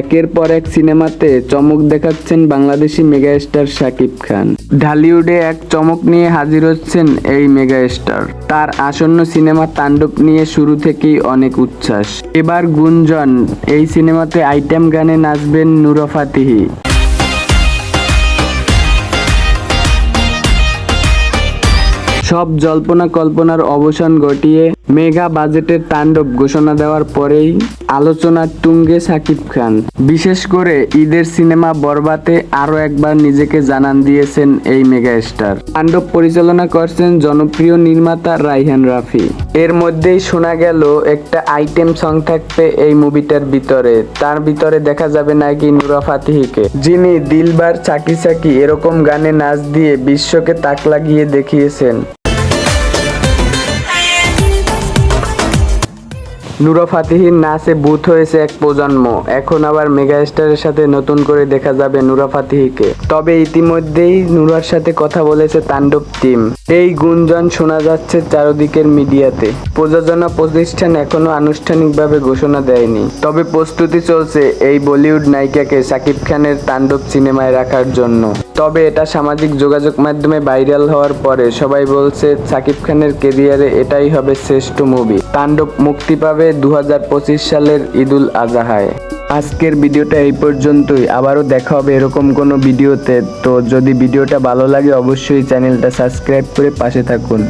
একের পর এক সিনেমাতে চমক দেখাচ্ছেন বাংলাদেশি মেগাস্টার শাকিব খান। ঢালিউডে এক চমক নিয়ে হাজির হচ্ছেন এই মেগাস্টার। তার আসন্ন সিনেমা তাণ্ডব নিয়ে শুরু থেকেই অনেক উচ্ছ্বাস। এবার গুঞ্জন, এই সিনেমাতে আইটেম গানে নাচবেন নুরা ফাতিহি। সব জল্পনা কল্পনার অবসান ঘটিয়ে মেগা বাজেটের তাণ্ডব ঘোষণা দেওয়ার পরেই আলোচনার তুঙ্গে সাকিব খান। বিশেষ করে ঈদের সিনেমা বরবাতে আরও একবার নিজেকে জানান দিয়েছেন এই মেগা স্টার। তাণ্ডব পরিচালনা করছেন জনপ্রিয় নির্মাতা রাইহান রাফি। এর মধ্যেই শোনা গেল, একটা আইটেম সং থাকবে এই মুভিটার ভিতরে। তার ভিতরে দেখা যাবে নাকি নুরা ফাতিহিকে। যিনি দিলবার চাকি চাকি এরকম গানে নাচ দিয়ে বিশ্বকে তাক লাগিয়ে দেখিয়েছেন। নুরা ফাতিহির নাচে বুথ হয়েছে এক প্রজন্ম। এখন আবার মেগা স্টারের সাথে নতুন করে দেখা যাবে নুরা ফাতিহিকে। তবে ইতিমধ্যেই নুরার সাথে কথা বলেছে তাণ্ডব টিম। এই গুঞ্জন শোনা যাচ্ছে চারদিকের মিডিয়াতে। প্রযোজনা প্রতিষ্ঠান এখনও আনুষ্ঠানিকভাবে ঘোষণা দেয়নি। তবে প্রস্তুতি চলছে এই বলিউড নায়িকাকে সাকিব খানের তাণ্ডব সিনেমায় রাখার জন্য। তবে এটা সামাজিক যোগাযোগ মাধ্যমে ভাইরাল হওয়ার পরে সবাই বলছে সাকিব খানের কেরিয়ারে এটাই হবে শ্রেষ্ঠ মুভি। তাণ্ডব মুক্তি পাবে দু হাজার পঁচিশ সালের ঈদুল আজাহায়। আজকের ভিডিওটা এই পর্যন্তই। আবারও দেখা হবে এরকম কোনো ভিডিওতে। তো যদি ভিডিওটা ভালো লাগে অবশ্যই চ্যানেলটা সাবস্ক্রাইব করে পাশে থাকুন।